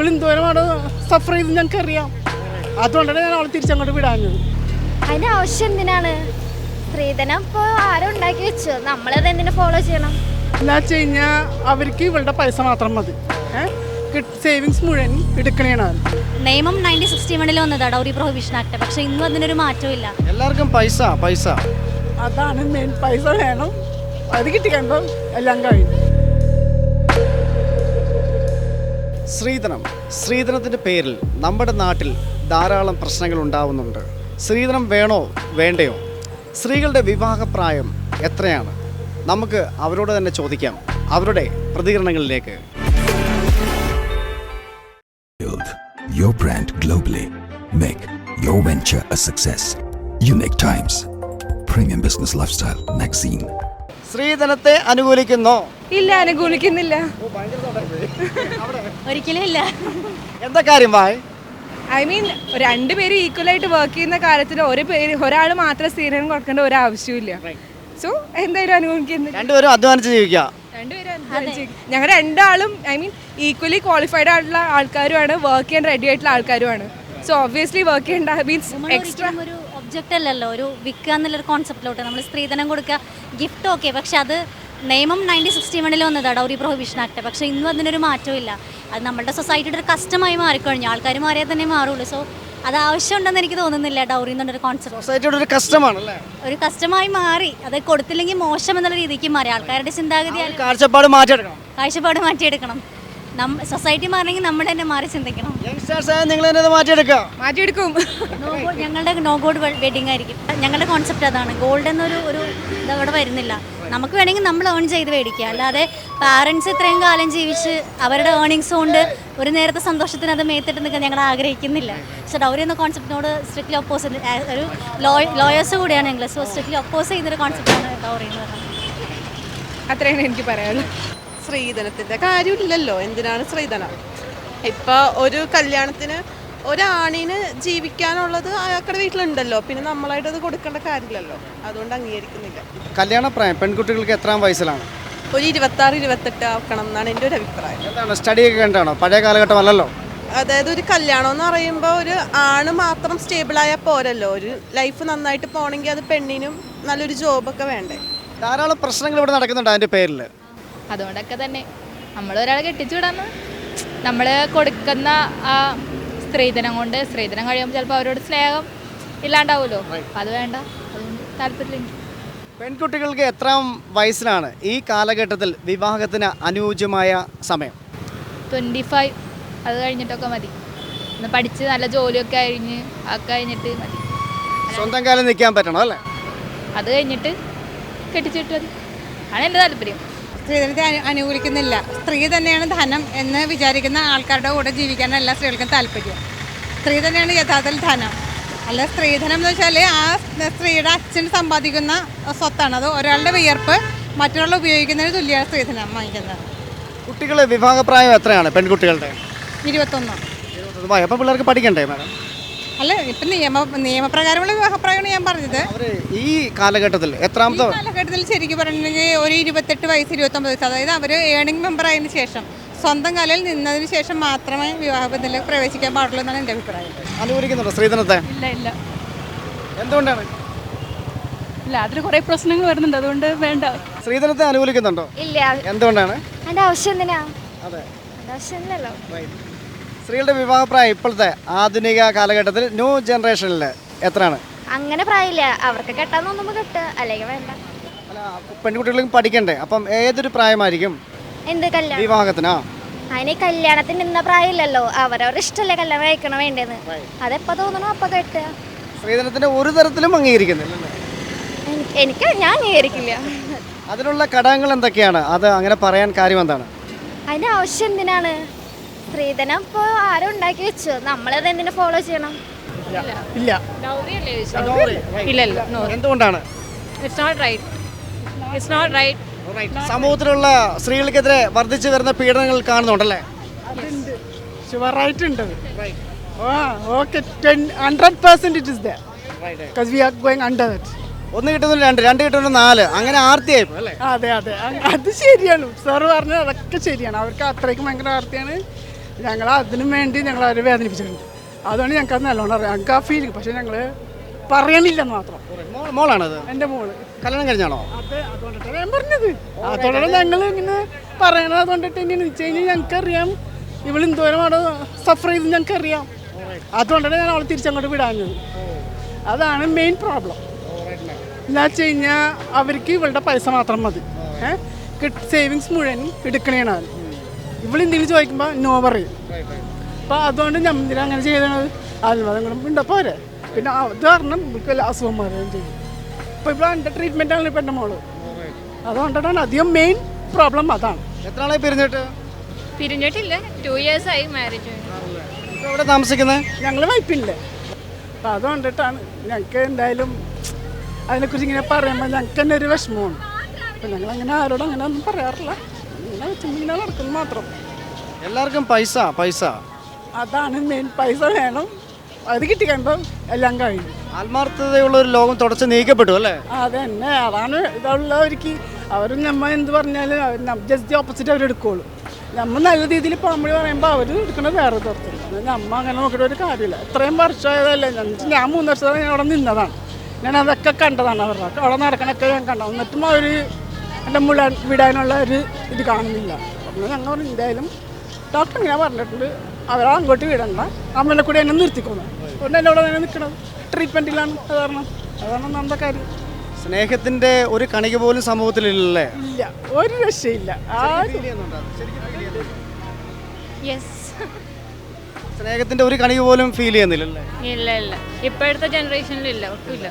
ഇവൾ എന്തോരമാണ് സഫർ ചെയ്ത് ഞങ്ങൾക്ക് അറിയാം അതുകൊണ്ടാണ് ഞാൻ അവളെ തിരിച്ചങ്ങോട്ട് വിടാഞ്ഞത്. അതിന്റെ ആവശ്യം എന്തിനാണ്? സ്ത്രീധനം ഇപ്പോൾ ആരും ഉണ്ടാക്കി വെച്ചു. നമ്മളത് എന്തിനു ഫോളോ ചെയ്യണം? എന്നാ വെച്ച് കഴിഞ്ഞാൽ അവർക്ക് ഇവളുടെ പൈസ മാത്രം മതി. സേവിങ്സ് മുഴുവൻ എടുക്കണേണ് നിയമം നയന്റീൻ സിക്സ്റ്റി വണ്ണിൽ വന്നതാ ഡൗറി പ്രൊഹിബിഷൻ ആക്ട് പക്ഷെ ഇന്നും അതിനൊരു മാറ്റവും ഇല്ല. എല്ലാവർക്കും പൈസ പൈസ. അതാണ് മെയിൻ പൈസ വേണം. അത് കിട്ടിക്കുമ്പോൾ എല്ലാം കഴിഞ്ഞു. സ്ത്രീധനം സ്ത്രീധനത്തിന്റെ പേരിൽ നമ്മുടെ നാട്ടിൽ ധാരാളം പ്രശ്നങ്ങൾ ഉണ്ടാവുന്നുണ്ട് സ്ത്രീധനം വേണോ വേണ്ടയോ സ്ത്രീകളുടെ വിവാഹപ്രായം എത്രയാണ് നമുക്ക് അവരോട് തന്നെ ചോദിക്കാം അവരുടെ പ്രതികരണങ്ങളിലേക്ക് your brand globally. Make your venture a success. Unique Times. Premium Business Lifestyle Magazine. സ്ത്രീധനത്തെ അനുകൂലിക്കുന്നോ ഇല്ല അനുകൂലിക്കുന്നില്ല. ഒരിക്കലും ഇല്ല. എന്താ കാര്യം വായ് ഐ മീൻ രണ്ടുപേരും ഈക്വൽ ആയിട്ട് വർക്ക് ചെയ്യുന്ന കാര്യത്തിൽ ഒരു പേര് ഒരാൾ മാത്രം സ്ഥിരം കൊടുക്കേണ്ട ഒരു ആവശ്യമില്ല സോ എന്തായാലും അനുകൂലിക്കുന്നില്ല. രണ്ടുപേരും അധ്വാനിച്ച് ജീവിക്കുക. രണ്ടുപേരും ഞങ്ങൾ രണ്ടാളും ഐ മീൻ ഈക്വലി ക്വാളിഫൈഡ് ആയിട്ടുള്ള ആൾക്കാരുമാണ് വർക്ക് ചെയ്യാൻ റെഡി ആയിട്ടുള്ള ആൾക്കാരുമാണ്. സോ ഒബ്വിയസ്ലി വർക്ക് ചെയ്യേണ്ട മീൻസ് എക്സ്ട്രാ ഒരു ഒബ്ജക്റ്റ് അല്ലല്ലോ ഒരു വിൽക്കുക എന്നുള്ളൊരു കോൺസെപ്റ്റിലോട്ട് നമ്മൾ സ്ത്രീധനം കൊടുക്കുക ഗിഫ്റ്റ് ഓക്കെ പക്ഷെ അത് നിയമം നയന്റീൻ സിക്സ്റ്റി വണ്ണിൽ വന്നതാണ് ഡൗറി പ്രൊഹിബിഷൻ ആക്ട് പക്ഷേ ഇന്നും അതിനൊരു മാറ്റവും ഇല്ല അത് നമ്മുടെ സൊസൈറ്റിയുടെ ഒരു കസ്റ്റമായി മാറിക്കഴിഞ്ഞു. ആൾക്കാർ മാറിയാൽ തന്നെ മാറുള്ളൂ. സോ അത് ആവശ്യമുണ്ടെന്ന് എനിക്ക് തോന്നുന്നില്ല ഡൗറി എന്നുള്ളൊരു കോൺസെപ്റ്റ് സൊസൈറ്റിയുടെ ഒരു കസ്റ്റമാണ് ഒരു കസ്റ്റമായി മാറി. അത് കൊടുത്തില്ലെങ്കിൽ മോശം എന്നുള്ള രീതിക്ക് മാറി. ആൾക്കാരുടെ ചിന്താഗതി കാഴ്ചപ്പാട് മാറ്റിയെടുക്കണം. കാഴ്ചപ്പാട് മാറ്റിയെടുക്കണം. സൊസൈറ്റി മാറണമെങ്കിൽ നമ്മൾ തന്നെ മാറി ചിന്തിക്കണം. യങ്സ്റ്റേഴ്സ് നിങ്ങൾ തന്നെ മാറ്റിയെടുക്കും. ഞങ്ങളുടെ നോ ഗോൾഡ് വെഡിങ് ആയിരിക്കും. ഞങ്ങളുടെ കോൺസെപ്റ്റ് അതാണ്. ഗോൾഡ് എന്നൊരു ഒരു ഇത് അവിടെ വരുന്നില്ല. നമുക്ക് വേണമെങ്കിൽ നമ്മൾ ഏൺ ചെയ്ത് മേടിക്കുക അല്ലാതെ പാരൻസ് ഇത്രയും കാലം ജീവിച്ച് അവരുടെ ഏർണിങ്സ് കൊണ്ട് ഒരു നേരത്തെ സന്തോഷത്തിന് അത് മേത്തിട്ട് നിൽക്കാൻ ഞങ്ങൾ ആഗ്രഹിക്കുന്നില്ല. പക്ഷെ ഡൗരി എന്ന കോൺസെപ്റ്റിനോട് സ്ട്രിക്ട്ലി ഓപ്പോസിറ്റ് ഒരു ലോയേഴ്സ് കൂടിയാണ് ഞങ്ങൾ സോ സ്ട്രിക്ട്ലി ഒപ്പോസ് ചെയ്യുന്നൊരു കോൺസെപ്റ്റാണ് ഡൗറി എന്ന് പറയുന്നത്? അത്രയാണ് എനിക്ക് പറയാനുള്ളത്. സ്ത്രീധനത്തിന്റെ കാര്യമില്ലല്ലോ. എന്തിനാണ് സ്ത്രീധനം? ഇപ്പോൾ ഒരു കല്യാണത്തിന് ഒരാണിന് ജീവിക്കാനുള്ളത് അയാൾക്കുടെ വീട്ടിലുണ്ടല്ലോ. പിന്നെ നമ്മളായിട്ട് അത് കൊടുക്കേണ്ട കാര്യമില്ലല്ലോ. അതുകൊണ്ട് അംഗീകരിക്കുന്നില്ല. കല്യാണപ്രായം പെൺകുട്ടികൾക്ക് എത്രാം വയസ്സിലാണ്? ഒരു ഇരുപത്താറ് ഇരുപത്തെട്ട് ആക്കണം എന്നാണ് എന്റെ ഒരു അഭിപ്രായം. എന്താണ് സ്റ്റഡിയൊക്കെ കണ്ടാണോ? പഴയ കാലഘട്ടം അല്ലല്ലോ അതായത് ഒരു കല്യാണം എന്ന് പറയുമ്പോൾ ഒരു ആണ് മാത്രം സ്റ്റേബിളായാൽ പോരല്ലോ. ഒരു ലൈഫ് നന്നായിട്ട് പോകണമെങ്കിൽ അത് പെണ്ണിനും നല്ലൊരു ജോബൊക്കെ വേണ്ടേ. ധാരാളം പ്രശ്നങ്ങൾ ഇവിടെ നടക്കുന്നുണ്ട് അതിന്റെ പേരിൽ. അതുകൊണ്ടൊക്കെ തന്നെ. നമ്മൾ ഒരാളെ കെട്ടിച്ചു വിടാന്ന്. നമ്മൾ കൊടുക്കുന്ന ആ സ്ത്രീധനം കൊണ്ട് സ്ത്രീധനം കഴിയുമ്പോൾ ചിലപ്പോൾ അവരോട് സ്നേഹം ഇല്ലാണ്ടാവുമല്ലോ. അപ്പം അത് വേണ്ട. അതുകൊണ്ട് താല്പര്യമില്ല. പെൺകുട്ടികൾക്ക് എത്രാം വയസ്സിലാണ് ഈ കാലഘട്ടത്തിൽ വിവാഹത്തിന് അനുയോജ്യമായ സമയം? ട്വന്റി ഫൈവ് അത് കഴിഞ്ഞിട്ടൊക്കെ മതി. ഒന്ന് പഠിച്ച് നല്ല ജോലിയൊക്കെ കഴിഞ്ഞ് ഒക്കെ കഴിഞ്ഞിട്ട് മതി. സ്വന്തം കാലം നിൽക്കാൻ പറ്റണം അല്ലേ? അത് കഴിഞ്ഞിട്ട് കെട്ടിച്ചിട്ട് മതി. ആണ് എന്റെ താല്പര്യം. സ്ത്രീധനത്തെ അനു- അനുകൂലിക്കുന്നില്ല. സ്ത്രീ തന്നെയാണ് ധനം എന്ന് വിചാരിക്കുന്ന ആൾക്കാരുടെ കൂടെ ജീവിക്കാൻ എല്ലാ സ്ത്രീകൾക്കും താല്പര്യം. സ്ത്രീ തന്നെയാണ് യഥാർത്ഥത്തിൽ ധനം. അല്ല സ്ത്രീധനം എന്ന് വെച്ചാൽ ആ സ്ത്രീയുടെ അച്ഛൻ സമ്പാദിക്കുന്ന സ്വത്താണ്. അത് ഒരാളുടെ വിയർപ്പ് മറ്റൊരാൾ ഉപയോഗിക്കുന്നതിന് തുല്യമാണ് സ്ത്രീധനം വാങ്ങിക്കുന്നത്. കുട്ടികളെ വിവാഹപ്രായം എത്രയാണ്? പെൺകുട്ടികളുടെ? ഇരുപത്തൊന്ന്. ഇരുപത്തൊന്ന് അപ്പം പിള്ളേർക്ക് പഠിക്കണ്ടേ മാഡം? അല്ല ഇപ്പൊ നിയമ നിയമപ്രകാരമുള്ള വിവാഹപ്രായമാണ് ഞാൻ പറഞ്ഞത്. അവർ ഈ കാലഘട്ടത്തിൽ എത്രാമത്തെ കാലഘട്ടത്തിൽ ശരിക്കും പറഞ്ഞിട്ടുണ്ടെങ്കിൽ ഒരു ഇരുപത്തെട്ട് വയസ്സ് ഇരുപത്തൊമ്പത് വയസ്സ് അതായത് അവർ ഏണിംഗ് മെമ്പർ ആയതിനു ശേഷം സ്വന്തം കാലിൽ നിന്നതിന് ശേഷം മാത്രമേ വിവാഹബന്ധത്തിൽ പ്രവേശിക്കാൻ പാടുള്ളൂ എന്നാണ് എന്റെ അഭിപ്രായം. അനുകൂലിക്കുന്നുണ്ടോ സ്ത്രീധനത്തെ ഇല്ല ഇല്ല. എന്തുകൊണ്ടാണ്? ഇല്ല അതിൽ കുറേ പ്രശ്നങ്ങൾ വരുന്നുണ്ട് അതുകൊണ്ട് വേണ്ട. സ്ത്രീധനത്തെ അനുകൂലിക്കുന്നുണ്ടോ? ഇല്ല എന്തുകൊണ്ടാണ്? അതിന്റെ ആവശ്യം എന്തിനാ? അതെ. അതിന്റെ ആവശ്യമില്ലല്ലോ സ്ത്രീകളുടെ വിവാഹപ്രായം ഇപ്പോഴത്തെ ആധുനിക കാലഘട്ടത്തിൽ ന്യൂ ജനറേഷനിൽ എത്രയാണ്? അങ്ങനെ പ്രായമില്ല. അവർക്ക് കെട്ടാൻ തോന്നുമ്പോൾ കെട്ടുക അല്ലെങ്കിൽ വേണ്ട. അല്ല പെൺകുട്ടികൾക്കും പഠിക്കണ്ടേ? അപ്പം ഏതൊരു പ്രായമായിരിക്കും? എന്ത് കല്യാണം? വിവാഹത്തിനാ? അതിന് കല്യാണത്തിന് ഇന്ന പ്രായമില്ലല്ലോ. അവരവരുടെ ഇഷ്ടമല്ലേ കല്യാണം കഴിക്കണം വേണ്ടത് അതെപ്പോ തോന്നണോ അപ്പൊ കെട്ടുക സ്ത്രീധനത്തിന്റെ ഒരു തരത്തിലും അംഗീകരിക്കുന്നില്ല എനിക്ക് ഞാൻ അംഗീകരിക്കില്ല. അതിനുള്ള ഘടകങ്ങൾ എന്തൊക്കെയാണ്? അത് അങ്ങനെ പറയാൻ കാര്യം എന്താണ്? അതിന്റെ ആവശ്യം എന്തിനാണ്? സ്ത്രീധനം ഇപ്പോൾ ആരും ഉണ്ടാക്കി വെച്ചു. നമ്മളത് എന്തിനു ഫോളോ ചെയ്യണം? ഇല്ല. ഇല്ല. ഇല്ല. നോ എന്തുകൊണ്ടാണ്? സമൂഹത്തിലുള്ള സ്ത്രീകൾക്കെതിരെ വർദ്ധിച്ചു വരുന്ന പീഡനങ്ങൾ കാണുന്നുണ്ടല്ലേ? ഉണ്ട്. ഒന്ന് കിട്ടുന്നില്ല രണ്ട്. രണ്ട് കിട്ടുന്നു നാല്. അങ്ങനെ ആർത്തിയായി അതെ അതെ. അത് ശരിയാണ്. സാറ് പറഞ്ഞത് അതൊക്കെ ശരിയാണ്. അവർക്ക് അത്രയ്ക്ക് ഭയങ്കര വാർത്തയാണ് ഞങ്ങൾ അതിനു വേണ്ടി ഞങ്ങൾ അവരെ വേദനിപ്പിച്ചിട്ടുണ്ട്. അതുകൊണ്ട് ഞങ്ങൾക്ക് അത് നല്ലോണം അറിയാം. ഞങ്ങൾക്ക് ആ ഫീലിംഗ് പക്ഷെ ഞങ്ങൾ പറയണില്ലെന്ന് മാത്രം. മോളാണത്? എന്റെ മോൾ. കല്യാണം കഴിഞ്ഞാണോ? അത് അതുകൊണ്ടിട്ടാണ് ഞാൻ പറഞ്ഞത്. അതുകൊണ്ട് ഞങ്ങൾ ഇങ്ങനെ പറയണത്. അതുകൊണ്ടിട്ട് ഇനി വെച്ച് കഴിഞ്ഞാൽ ഞങ്ങൾക്കറിയാം. ഇവൾ എന്തോരം അവിടെ സഫർ ചെയ്ത് ഞങ്ങൾക്കറിയാം. അതുകൊണ്ടാണ് ഞാൻ അവളെ തിരിച്ചങ്ങോട്ട് വിടാഞ്ഞത്. അതാണ് മെയിൻ പ്രോബ്ലം എന്താ വെച്ച് കഴിഞ്ഞാൽ അവർക്ക് ഇവളുടെ പൈസ മാത്രം മതി. ഏഹ് സേവിങ്സ് മുഴുവൻ എടുക്കണേണ് അവൻ ഇവളെന്തെങ്കിലും ചോദിക്കുമ്പോൾ നോ പറയും. അപ്പോൾ അതുകൊണ്ട് ഞമ്മിര അങ്ങനെ ചെയ്തത്? ആത്മതങ്ങളും ഉണ്ട്. പോരെ. പിന്നെ അത് കാരണം ഇവൾക്ക് വല്ല അസുഖം മാറുകയും ചെയ്യും. അപ്പൊ ഇവിടെ എന്റെ ട്രീറ്റ്മെന്റ് ആണ് ഇപ്പം എന്റെ മോൾ. അതുകൊണ്ടാണ് അധികം മെയിൻ പ്രോബ്ലം അതാണ്. എത്ര ആളായി പിരിഞ്ഞിട്ട് പിരിഞ്ഞിട്ടില്ല ടു ഇയേഴ്സ് ആയി മാരേജ് എവിടെ താമസിക്കുന്നത് ഞങ്ങൾ വൈപ്പില്ല അത് കണ്ടിട്ടാണ് ഞങ്ങൾക്ക് എന്തായാലും അതിനെക്കുറിച്ച് ഇങ്ങനെ പറയുമ്പോൾ ഞങ്ങൾക്ക് തന്നെ ഒരു വിഷമമാണ്. അപ്പൊ ഞങ്ങൾ അങ്ങനെ ആരോടും അങ്ങനെ ഒന്നും പറയാറില്ല. ഇങ്ങനെ നടക്കുന്നു മാത്രം. എല്ലാവർക്കും പൈസ പൈസ. അതാണ് മെയിൻ പൈസ വേണം. അത് കിട്ടിക്കഴിയുമ്പോൾ എല്ലാം കഴിഞ്ഞു. ആത്മാർത്ഥതയുള്ള ഒരു ലോകം തുടച്ച് നീക്കപ്പെട്ടു അല്ലേ? അതന്നെ. അതാണ് ഇതുള്ളവർക്ക് അവർ നമ്മ എന്ത് പറഞ്ഞാലും ജസ്റ്റ് ഓപ്പോസിറ്റ് അവർ എടുക്കുള്ളൂ. നമ്മൾ നല്ല രീതിയിൽ പോകുമ്പോൾ പറയുമ്പോൾ അവർ എടുക്കുന്നത് വേറെ തരത്തിൽ നമ്മ അങ്ങനെ നോക്കിയിട്ട് ഒരു കാര്യമില്ല. ഇത്രയും വർഷമായതല്ലേ. ഞാൻ ഞാൻ മൂന്ന് വർഷത്തോളം ഞാൻ അവിടെ നിന്നതാണ്. ഞാൻ അതൊക്കെ കണ്ടതാണ് അവരുടെ അവിടെ നടക്കണൊക്കെ ഞാൻ കണ്ടത് എന്നിട്ടും അവർ എന്റെ മുള്ള വിടാനുള്ള ഒരു ഇത് കാണുന്നില്ല. അപ്പോൾ ഞങ്ങൾ പറഞ്ഞു എന്തായാലും ഡോക്ടർ ഇങ്ങനെ പറഞ്ഞിട്ടുണ്ട്. അവരാ അങ്ങോട്ട് വിടണ്ട. അമ്മേനെ കൂടി എന്നെ നിർത്തിക്കുന്നു. അതുകൊണ്ട് എന്റെ അവിടെ തന്നെ നിൽക്കണം ട്രീറ്റ്മെന്റിലാണ് അത് കാരണം. അതാണ് ഒന്നാമത്തെ കാര്യം. സ്നേഹത്തിന്റെ ഒരു കണിക പോലും സമൂഹത്തിലില്ലല്ലേ? ഇല്ല. ഒരു രക്ഷയില്ല. സ്നേഹത്തിന്റെ ഒരു കണിക പോലും ഫീൽ ചെയ്യുന്നില്ലല്ലേ? ഇല്ല ഇല്ല. ഇപ്പോഴത്തെ ജനറേഷനിലില്ല ഒട്ടുമില്ല